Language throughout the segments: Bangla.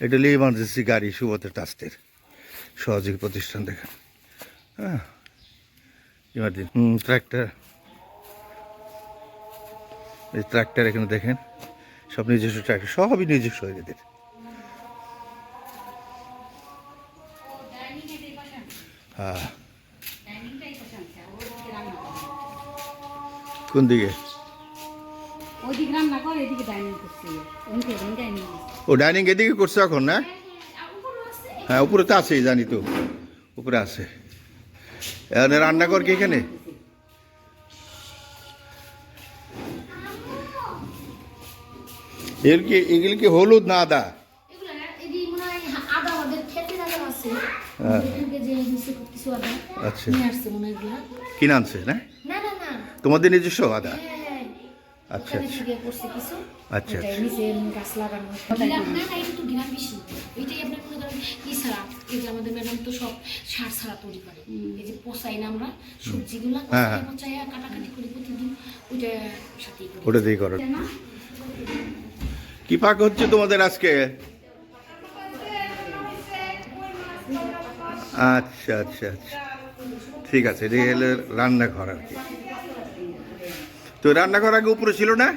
এটা হলো ইমার্জেন্সি গাড়ি, সুবতের ট্রাস্টের সহযোগী প্রতিষ্ঠান দেখেন। হ্যাঁ। ইমার্জেন্সি ট্র্যাক্টর এই ট্র্যাক্টর এখানে দেখেন, সব নিজস্ব ট্র্যাক্টর সবই নিজস্ব এদের। হ্যাঁ। কোন দিকে? ওইদিকে রান্না করে এদিকে ডাইনিং করছে ও। ডাইনিং এদিকে করছে। এখন না? হ্যাঁ উপরে তো আছেই জানি তো। উপরে আছে। এখানে রান্নাঘর কি এখানে? এর কি এগুলো কি হলুদ না আদা? মনে হয় আদা আমাদের খেতে লাগানো আছে। হ্যাঁ। এখানকে যে নিচে কিছু আদা আচ্ছা। কিনে আনছে না। তোমাদের নিজস্ব আদা? হ্যাঁ, আচ্ছা আচ্ছা। করছে কিছু। আচ্ছা, আচ্ছা। মনে ছাড়া তৈরি করে। এই যে পচাই না আমরা সবজিগুলা হ্যাঁ, হ্যাঁ। পচাইয়া কাটাকাটি করি প্রতিদিন ওইটা সাথেই করি। ওটা দিয়ে করো। কি পাক হচ্ছে তোমাদের আজকে? আচ্ছা আচ্ছা আচ্ছা। ঠিক আছে এটা হলো রান্নাঘর আর কি। তো রান্নাঘর আগে উপরে ছিল না?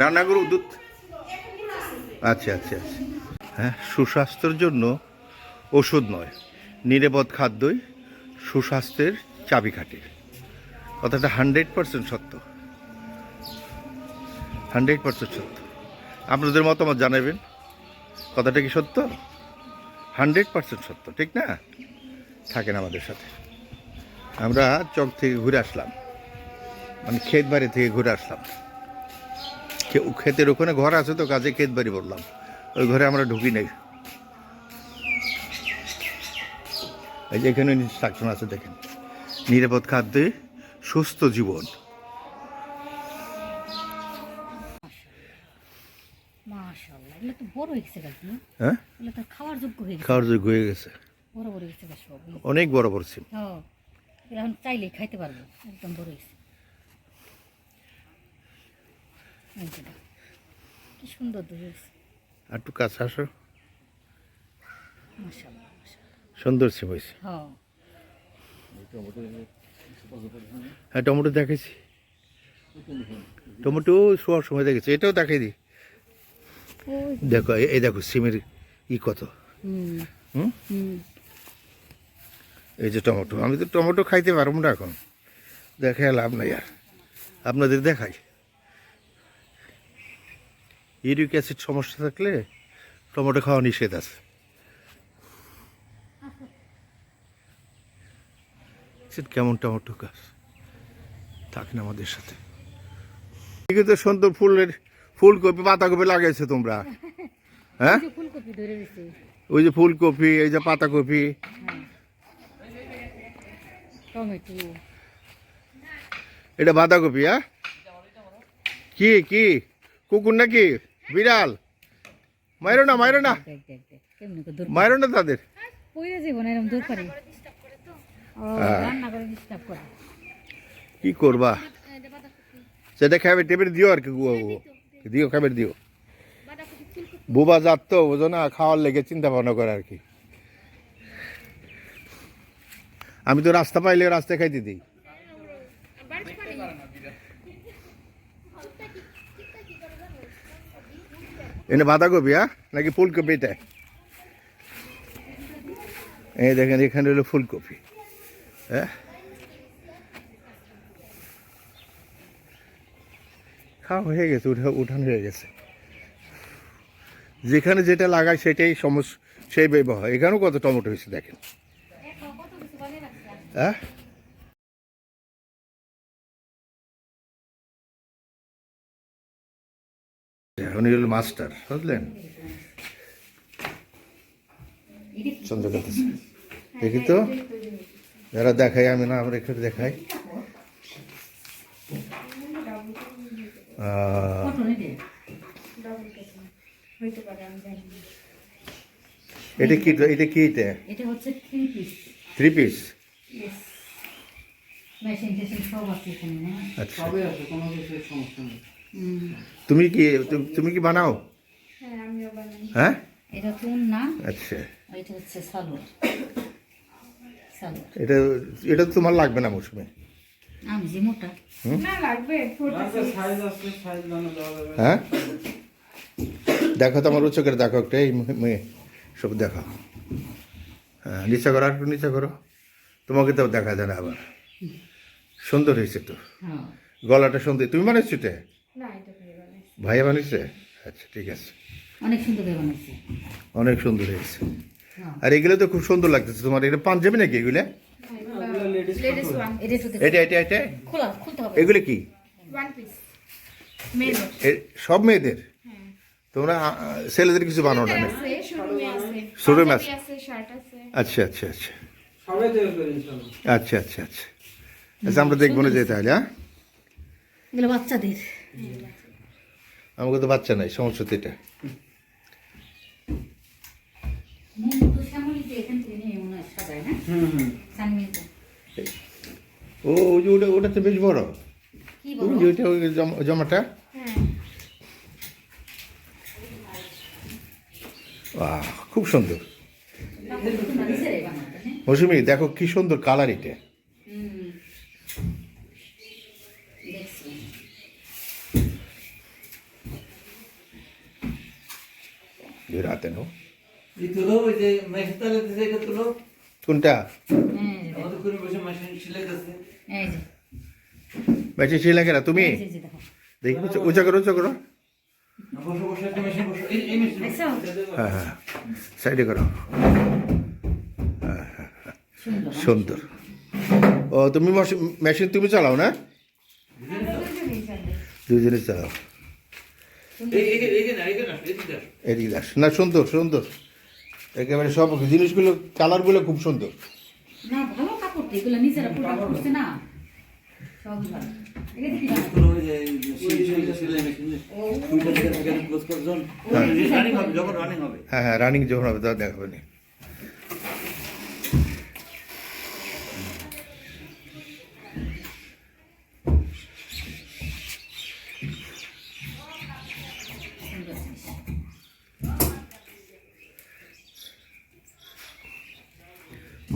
রান্নাঘর দুধ আচ্ছা আচ্ছা আচ্ছা। হ্যাঁ সুস্বাস্থ্যের জন্য ওষুধ নয়, নিরাপদ খাদ্যই সুস্বাস্থ্যের চাবিকাঠি। কথাটা হান্ড্রেড পার্সেন্ট সত্য। হান্ড্রেড পার্সেন্ট সত্য। আপনাদের মতামত জানাবেন। কথাটা কি সত্য? হান্ড্রেড পার্সেন্ট সত্য, ঠিক না? থাকেন আমাদের সাথে। আমরা চক থেকে ঘুরে আসলাম। মানে ক্ষেত বাড়ি থেকে ঘুরে আসলাম। ক্ষেতের ওখানে ঘর আছে তো কাজে ক্ষেত বাড়ি বললাম। ওই ঘরে আমরা ঢুকি নেই। এই যে এখানে ইনস্ট্রাকশন আছে দেখেন। নিরাপদ খাদ্যে সুস্থ জীবন। হয়ে গেছে হ্যাঁ? খাওয়ার যোগ্য গেছে। অনেক বড় বড় ছিল। হ্যাঁ। এখন চাইলেই খাইতে পারব। একদম বড় হয়েছে এই যে দেখো, কি সুন্দর দুধ। আর একটু কাছে আসো। সুন্দর সিম হয়েছে। হ্যাঁ। হ্যাঁ টমেটো দেখেছি টমেটো শোয়ার সময় দেখেছি এটাও দেখাই দি। দেখো এই- দেখো সিমের ই কত। এই যে টমেটো আমি তো টমেটো খাইতে পারব না এখন। দেখে লাভ নাই আর। আপনাদের দেখাই। ইউরিক অ্যাসিড সমস্যা থাকলে টমেটো খাওয়া নিষেধ আছে। কেমন টমেটো গাছ? থাকেন আমাদের সাথে। এদিকে তো সুন্দর ফুলের ফুলকপি পাতাকপি লাগাইছো তোমরা। হ্যাঁ? ওই যে ফুলকপি এই যে পাতাকপি। এটা বাঁধাকপি হ্যাঁ? কি কি? কুকুর নাকি? বিড়াল। মাইরো না মাইরো না মাইরো না তাদের। পইরে যাব না এরকম দূর করে। ও হ্যাঁ। রান্না করে ডিস্টার্ব করে। কি করবা? সেটা খাবে টেবিল দিও আর কি গুয়া গুয়া দিও খাবার দিও। বুবা যাত তো বোঝো না খাওয়ার লেগে চিন্তা ভাবনা করে আর কি। আমি তো রাস্তা পাইলে রাস্তায় খাইতে দিই। এনে বাঁধাকপি হ্যাঁ? নাকি ফুলকপি এটা? এই দেখেন, এখানে হলো ফুলকপি হ্যাঁ? খাওয়া হয়ে গেছে, উঠা উঠান হয়ে গেছে। যেখানে যেটা লাগায় সেটাই সমস্যা সেই ব্যবহার। এখানেও কত টমেটো হয়েছে দেখেন। হ্যাঁ? উনি হল মাস্টার বুঝলেন? চন্দ্রকান্ত। দেখি তো যারা দেখাই আমি না আমরা এখানে দেখাই। এটা কি এটা কি এটা? এটা হচ্ছে three piece three piece machine টেশিন সব আছে এখানে আচ্ছা। সবই আছে কোনো কিছুর সমস্যা নেই। হুম। তুমি কি তুমি কি বানাও? হ্যাঁ এটা কোন না? আচ্ছা। এটা হচ্ছে সালোয়ার। সালোয়ার। এটা এটা তোমার লাগবে না মৌসুমে? আমি যে মোটা। সাইজ আছে সাইজ বানা দেওয়া যাবে। হ্যাঁ? দেখো তোমার উচ্চকের দেখো একটা এই মেয়ে- সব দেখো। হ্যাঁ নিচে করো আর একটু নিচে করো। তোমাকে তো দেখা যায় না আবার। সুন্দর হয়েছে তো। হ্যাঁ। গলাটা সুন্দর। তুমি বানিয়েছো এটা? ভাইয়া বানিয়েছে আচ্ছা ঠিক আছে। অনেক সুন্দর করে বানাইছে। অনেক সুন্দর হয়েছে। হ্যাঁ। আর এগুলো তো খুব সুন্দর লাগতেছে। তোমার এটা পাঞ্জাবি নাকি এগুলো? এটা এটা এটা এটা? খোলা খুলতে হবে। এগুলো কি? সব মেয়েদের? তোমরা আ, আ, ছেলেদের কিছু বানাও না? শার্ট আছে আচ্ছা আচ্ছা আচ্ছা। আচ্ছা আচ্ছা আচ্ছা। আচ্ছা আমরা দেখব না যে তাহলে হ্যাঁ? বাচ্চাদের। আমাকে তো বাচ্চা নাই সমস্যা তো এটা। ও ওই যে ওটা ওটা তো বেশ বড়। ওই যে ওইটা ওই জমা- জমাটা। খুব সুন্দর। মৌসুমি দেখো কি সুন্দর কালার এটা হুম দেখছি দুই রাতে নো এই তুলো ওই যে মেশিন চালাইতেছে এটা তুলো? কোনটা? আমাদের করে বসে মেশিন সিলাইতেছে এই যে। বেশি ছিল না তুমি? দেখো। উঁচা- করো উঁচা করো? হ্যাঁ হ্যাঁ সাইডে করো। সুন্দর। ও তুমি মেশিন তুমি চালাও না? দুজনে চালাও। এদিকে দাস না সুন্দর সুন্দর একেবারে সব জিনিসগুলো কালারগুলো খুব সুন্দর না ভালো কাপড় যখন এগুলো নিজেরা প্রোডাক্ট না সবই ভালো এটা দেখি না তুলো ওই যে সিলাই সিলাই মেশিন দুইটা দিকে থাকে ক্লোজ করে যখন রানিং হবে যখন রানিং হবে হ্যাঁ হ্যাঁ রানিং যখন হবে তা দেখাবে নি সুন্দর জিনিস।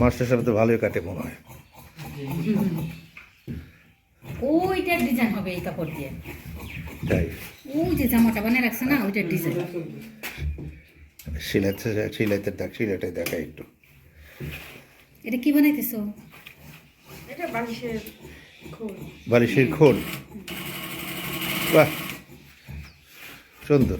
মাস্টার সাহেব তো ভালোই কাটে মনে হয়। ওইটার ডিজাইন হবে এই কাপড় দিয়ে। তাই? ওই যে জামাটা বানিয়ে রাখছে না ওইটার ডিজাইন সিলাইতে সিলাইতে দেখ সিলাইটাই দেখা একটু। এটা কি বানাইতেছো? এটা বালিশের খোল। বালিশের খোল? বাহ! সুন্দর।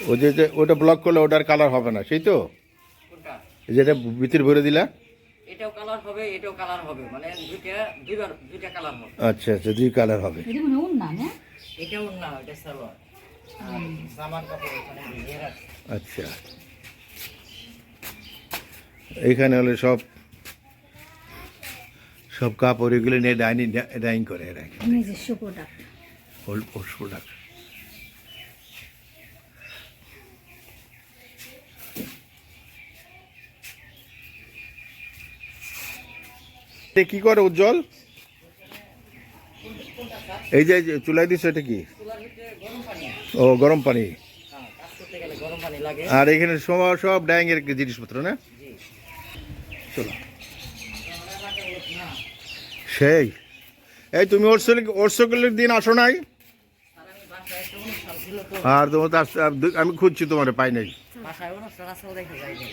ও যে যে ওটা ব্লক করলে ওটার কালার হবে না সেই তো? যেটা ভিতরে ভরে দিলা? এটাও কালার হবে এটাও কালার হবে মানে দুইটা দুইবার দুইটা কালার হবে। আচ্ছা আচ্ছা দুই কালার হবে। এটা মনে হয়? না এটাও না এটা সালোয়ার। জামার কাপড় এখানে আচ্ছা। এইখানে হলে সব সব কাপড় এগুলো নিয়ে ডাইনিং ডাইং করে এরা নিজস্ব প্রোডাক্ট হোল পোস্ট প্রোডাক্ট কি করে উজ্জ্বল? এই যে যে চুলাই দিচ্ছে এটা কি? ও গরম পানি। হ্যাঁ কাজ করতে গেলে গরম পানি লাগে আর এখানে সব সব ডাইং এর জিনিসপত্র না? জি চলো। সেই। এই তুমি ওরসকলের দিন আসো নাই? আর তোমার আমি খুঁজছি তোমার পাই নাই বাসায় অনুষ্ঠান আছে দেখে যাইনি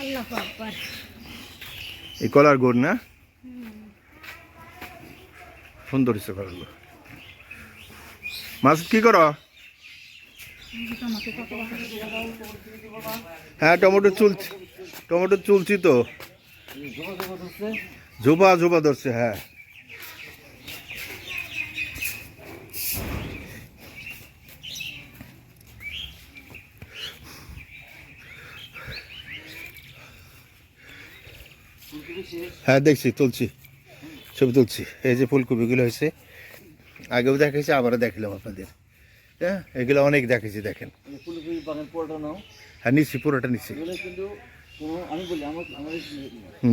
আল্লাহ আকবার এই কলার গোড়, না? সুন্দর হচ্ছে মাছ, কি কর? হ্যাঁ টমেটো চুলছি টমেটো চুলছি তো। ঝোপা জোবা ধরছে হ্যাঁ। হ্যাঁ দেখছি তুলছি। ছবি তুলছি। এই যে ফুলকপিগুলো হয়েছে আগেও দেখেছি আবারও দেখলাম আপনাদের। হ্যাঁ এগুলো অনেক দেখেছি দেখেন। হ্যাঁ নিচ্ছি পুরোটা নিচ্ছি।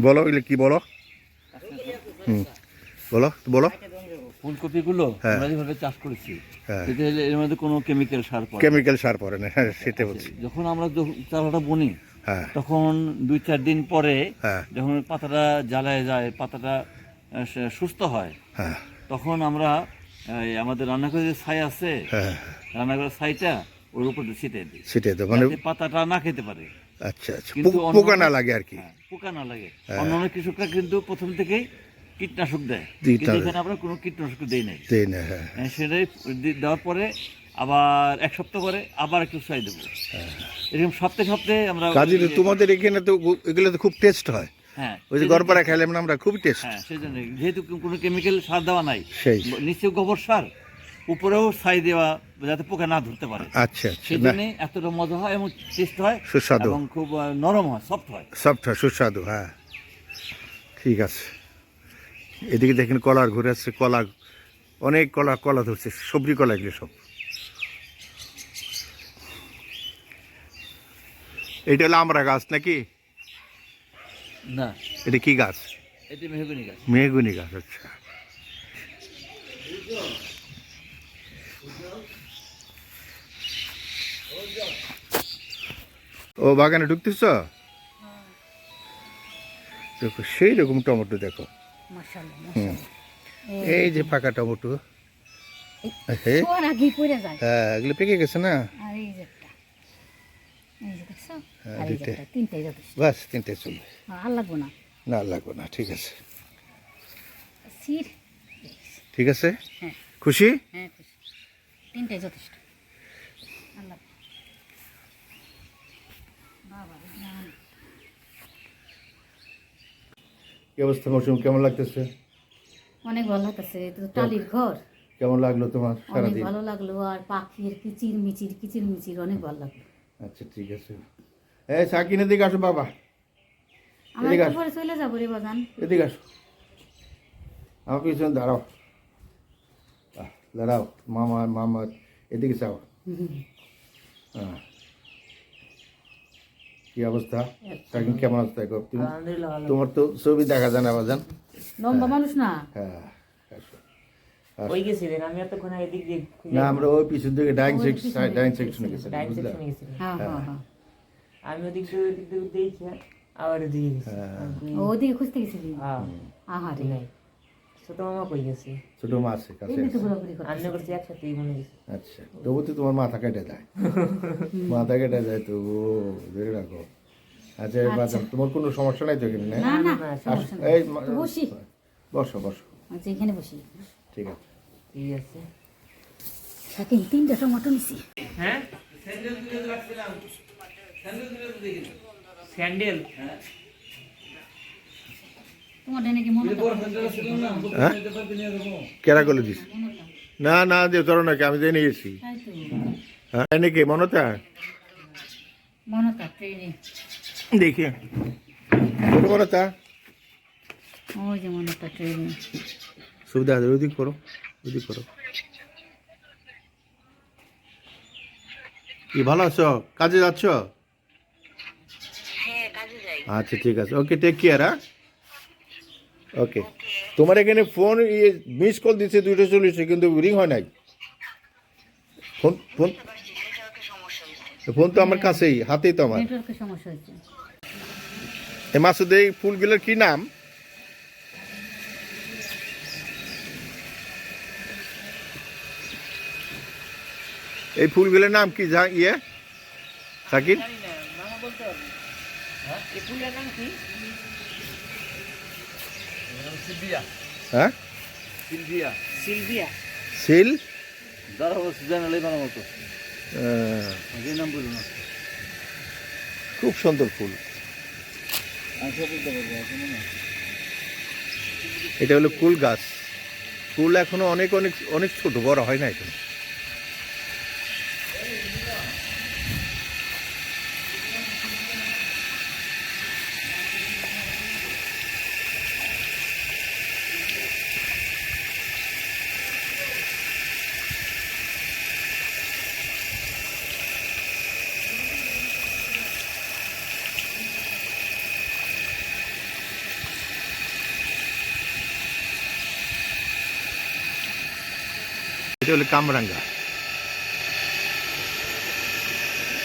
বলি এগুলো কি বলো? হুম বলো বলো। ফুলকপিগুলো হ্যাঁ। আমরা যেভাবে চাষ করেছি হ্যাঁ। এর মধ্যে কোনো কেমিক্যাল সার কেমিক্যাল সার পরে না হ্যাঁ সেটা বলছি। যখন আমরা চারাটা বুনি তখন দুই চার দিন পরে হ্যাঁ। যখন পাতাটা জ্বালায় যায় পাতাটা সুস্থ হয় হ্যাঁ। তখন আমরা আমাদের রান্নাঘরে যে ছাই আছে হ্যাঁ। রান্নাঘরের ছাইটা ওর উপরে ছিটিয়ে দিই। তো মানে পাতাটা না খেতে পারে। আচ্ছা আচ্ছা। কিন্তু পোকা না লাগে আর কি। হ্যাঁ, পোকা না লাগে। হ্যাঁ। অন্যান্য কৃষকরা কিন্তু প্রথম থেকেই কীটনাশক দেয়। কিন্তু এখানে আমরা কোনো কীটনাশক দেই নাই। তাই না হ্যাঁ। হ্যাঁ, সেটাই দেওয়ার পরে আবার এক সপ্তাহ পরে আবার একটু ছাই দেবো। এরকম সপ্তাহে সপ্তাহে আমরা কাজী তোমাদের এখানে তো এগুলো তো খুব টেস্ট হয়। হ্যাঁ ওই যে গড়পাড়া খাইলাম না আমরা খুব টেস্ট হ্যাঁ সেই জন্য যেহেতু কোনো কেমিক্যাল সার দেওয়া নাই সেই। নিচে গোবর সার উপরেও ছাই দেওয়া যাতে পোকা না ধরতে পারে। আচ্ছা আচ্ছা সেই জন্য এতটা মজা হয় এবং টেস্ট হয় সুস্বাদু। এবং খুব নরম হয় সফট হয়। সফট হয় সুস্বাদু হ্যাঁ। ঠিক আছে। এদিকে দেখেন কলার ঘুরে আসছে কলা অনেক কলা কলা ধরছে সবজি কলা এগুলো সব। এটা হলো আমরা গাছ নাকি? না। এটা কি গাছ? এটি মেহগুনি গাছ। মেহগুনি গাছ আচ্ছা। ও বাগানে ঢুকতেছ? দেখো সেই রকম টমেটো দেখো। এই যে পাকা টমেটো। হ্যাঁ হ্যাঁ এগুলো পেকে গেছে না আর এই যে একটা এই যে দেখছ হ্যাঁ, দুইটা। বাস তিনটে চলবে আর লাগবো না না লাগবে না ঠিক আছে। ঠিক আছে? হ্যাঁ। খুশি? হ্যাঁ খুশি। তিনটাই যথেষ্ট। লাগবে বাবা কি অবস্থা মৌসুম? কেমন লাগতেছে? অনেক ভালো লাগতেছে। তো টালির ঘর। কেমন লাগল তোমার সারাদিন? ভালো লাগল। আর পাখির কিচির মিচির কিচির মিচির অনেক ভালো লাগল। আচ্ছা ঠিক আছে। এই সাকিনের দিকে আসো বাবা। এদিকে একটু চলে যাব রে বাজান। এদিকে আসো। আমার পিছনে দাঁড়াও। দাঁড়াও মামা মামা এদিকে চাও হ্যাঁ কি অবস্থা? সাকিন কেমন অবস্থা গো তুমি তোমার তো ছবি দেখা যায় না বাজান। লম্বা মানুষ না? হ্যাঁ। ওই গেছিলেন আমি এতক্ষণ আগে দিয়ে না আমরা ওই পিছন দিকে ডাইং সেকশন ডাইং সেকশনে বুঝলা? সেকশনে হ্যাঁ হ্যাঁ হ্যাঁ। আমি ওদিক দিয়ে ওদিক দিয়ে দেখছি আবার ওদিকে গেছি। ওদিকে খুঁজতে গেছিলি? হ্যাঁ। আহারে নাই। ছোট মামা কই গেছে? ছোট মাছ কাছে এমনি তো আছে। ঘোরাঘুরি করতে করছি একসাথেই মনে গেছে আচ্ছা তবু তো তোমার মাথা কেটে যায়। মাথা কেটে যায় তো ও ধরে রাখো। আচ্ছা বাদাম তোমার কোনো সমস্যা নাই তো এখানে না? না না না, সমস্যা নেই। এই বসি। বসো বসো। আচ্ছা এখানে বসি। ঠিক আছে। ঠিক আছে। সাকিন তিনটা টমেটো নিছি। হ্যাঁ? স্যান্ডেল তোমার নাকি মনে হ্যাঁ? কেরা করে দিস। না না যে তোর নাকি আমি জেনে গেছি। হ্যাঁ নাকি মনতা মনতা দেখি। ছোট মনতা ওই যে মনতা ট্রেনে সুবিধা আছে ওদিক করো ওদিক করো। কি ভালো আছো? কাজে যাচ্ছ? আচ্ছা ঠিক আছে। ওকে টেক কেয়ার হ্যাঁ? ওকে তোমার এখানে ফোন ইয়ে মিস কল দিচ্ছে দুইটা চল্লিশে কিন্তু রিং হয় নাই। ফোন ফোন ফোন তো আমার কাছেই হাতেই তো আমার। নেটওয়ার্কের সমস্যা এই মাসুদ এই ফুলগুলোর কি নাম? এই ফুলগুলোর নাম কি যা ইয়ে? সাকিব? হ্যাঁ? খুব সুন্দর ফুল। এটা হলো কুল গাছ। কুল এখনও অনেক অনেক অনেক ছোট, বড় হয় না এখন। এটা হলো কামরাঙ্গা।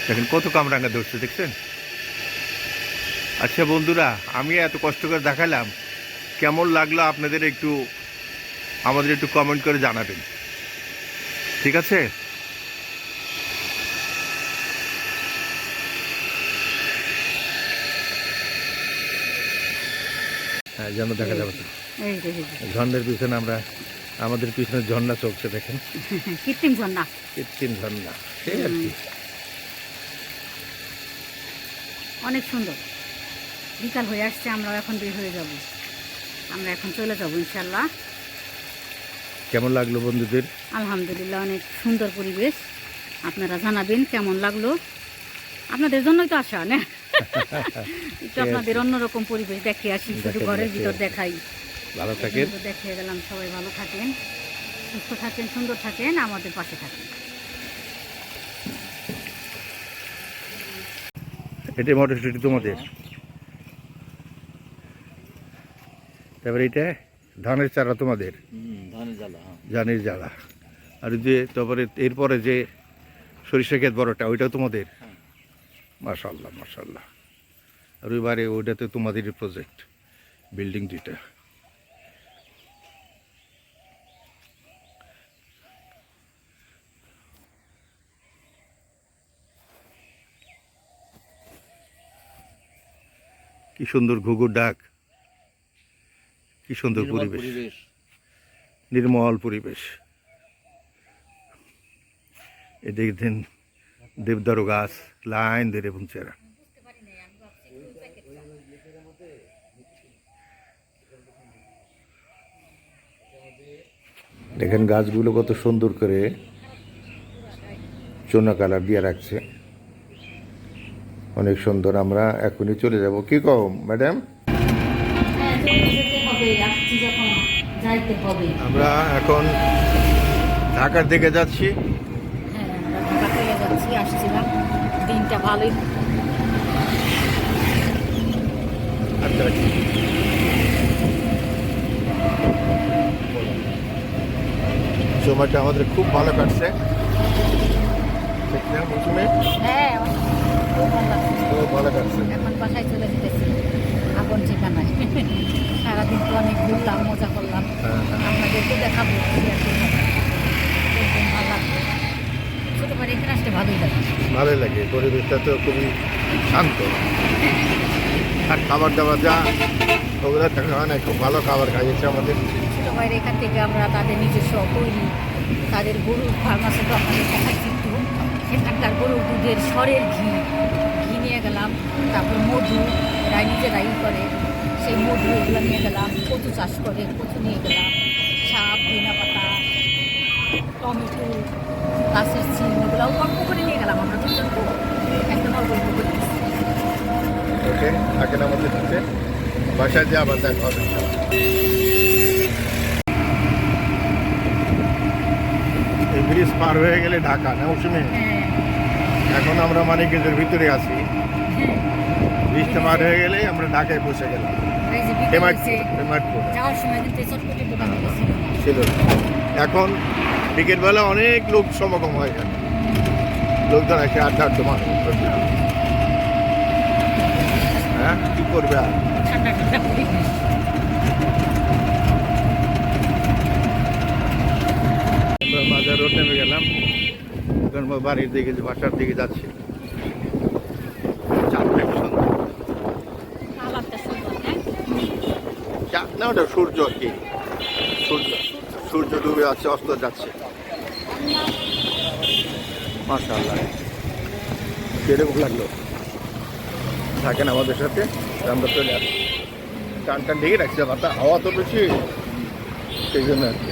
দেখেন কত কামরাঙ্গা ধরছে দেখছেন? আচ্ছা বন্ধুরা আমি এত কষ্ট করে দেখালাম কেমন লাগল আপনাদের একটু আমাদের একটু কমেন্ট করে জানাবেন। ঠিক আছে? হ্যাঁ যেন দেখা যাবে। ঝর্ণার পিছনে আমরা আমাদের পিছনে ঝর্ণা চলছে দেখেন। কৃত্রিম ঝর্ণা। কৃত্রিম ঝর্ণা সেই আর কি। অনেক সুন্দর। বিকাল হয়ে আসছে আমরা এখন বের হয়ে যাব। আমরা এখন চলে যাব ইনশাল্লাহ কেমন লাগল বন্ধুদের? আলহামদুলিল্লাহ অনেক সুন্দর পরিবেশ। আপনারা জানাবেন কেমন লাগল। আপনাদের জন্যই তো আসা না? একটু আপনাদের অন্যরকম পরিবেশ দেখে আসি শুধু ঘরের ভিতর দেখাই। ভালো থাকেন। দেখিয়ে গেলাম সবাই ভালো থাকেন সুস্থ থাকেন সুন্দর থাকেন আমাদের পাশে থাকেন। এটা মটরশুটি তোমাদের। তারপরে এটা ধানের চারা তোমাদের। ধানের জ্বালা হ্যাঁ। জানির জ্বালা। আর যে তারপরে এরপরে যে সরিষা ক্ষেত বড়টা ওইটাও তোমাদের? মাশাল্লাহ মাশাল্লাহ আর ওইবারে ওইটাতে তোমাদেরই প্রজেক্ট বিল্ডিং দুইটা। কি সুন্দর ঘুঘুর ডাক কি সুন্দর পরিবেশ। নির্মল পরিবেশ। এ দেখছেন দেবদারু গাছ লাইন ধরে পৌঁছেরা দেখেন গাছগুলো কত সুন্দর করে চোনা কালার দিয়ে রাখছে। অনেক সুন্দর আমরা এখনই চলে যাব। কি কও ম্যাডাম? আসছি যখন যাইতে হবে আমরা এখন ঢাকার দিকে যাচ্ছি। আমরা ঢাকা চলে যাচ্ছি আসছিলাম দিনটা ভালোই আচ্ছা সময়টা আমাদের খুব ভালো কাটছে। মৌসুমে? হ্যাঁ এখন বাসায় চলে যেতেছি। আপন ঠিকানায়। সারাদিন তো অনেক ঘুরলাম মজা করলাম। আপনাদেরকে দেখাবো ভালো লাগবে। এখানে আসতে ভালোই লাগে। ভালোই লাগে পরিবেশটা তো খুবই শান্ত। আর খাবার দাবার যা ওগুলো অনেক খুব ভালো খাবার খাইয়েছে আমাদের। ছোটো এখান থেকে আমরা তাদের নিজস্ব তৈরি তাদের গরুর ফার্মাসি তো আপনাদের দেখাচ্ছি একটু। সেখানকার গরুর দুধের স্বরের ঘি। নিয়ে গেলাম তারপর মধু এরা নিজেরাই করে সেই মধু এগুলো নিয়ে গেলাম কচু চাষ করে কচু নিয়ে গেলাম শাক ধনা পাতা টমেটো গাছের সিম এগুলো অল্প করে নিয়ে গেলাম আমরা দুজন তো একদম অল্প অল্প করে ওকে থাকেন আমাদের সাথে। বাসায় যে আবার দেখা হবে। ব্রিজ পার হয়ে গেলে ঢাকা না মৌসুমে? হ্যাঁ। এখন আমরা মানিকগঞ্জের ভিতরে আছি। ব্রিজটা পার হয়ে গেলে আমরা ঢাকায় পৌঁছে গেলাম। এই যে বিকেল হেমায়তপুর হয়েছে, হেমায়তপুর যাওয়ার সময় কিন্তু এই চটপটির দোকান গেছিল না ছিল। এখন বিকেলবেলা অনেক লোক সমাগম হয় এখানে। লোকজন এসে আড্ডা আড্ডা মারে। হ্যাঁ কি করবে আর? বাজার রোড নেমে গেলাম। বাড়ির দিকে বাসার দিকে যাচ্ছি চাঁদটা কি সুন্দর কালারটা সুন্দর হ্যাঁ চাঁদ না ওটা সূর্য আর কি? সূর্য। সূর্য ডুবে যাচ্ছে অস্ত যাচ্ছে। মাশাআল্লাহ। কীরকম লাগল? থাকেন আমাদের সাথে, আমরা চলে আসি। টান টান ঢেকে রাখছি, আবার তা হাওয়া তো বেশি। সেই জন্য আর কি।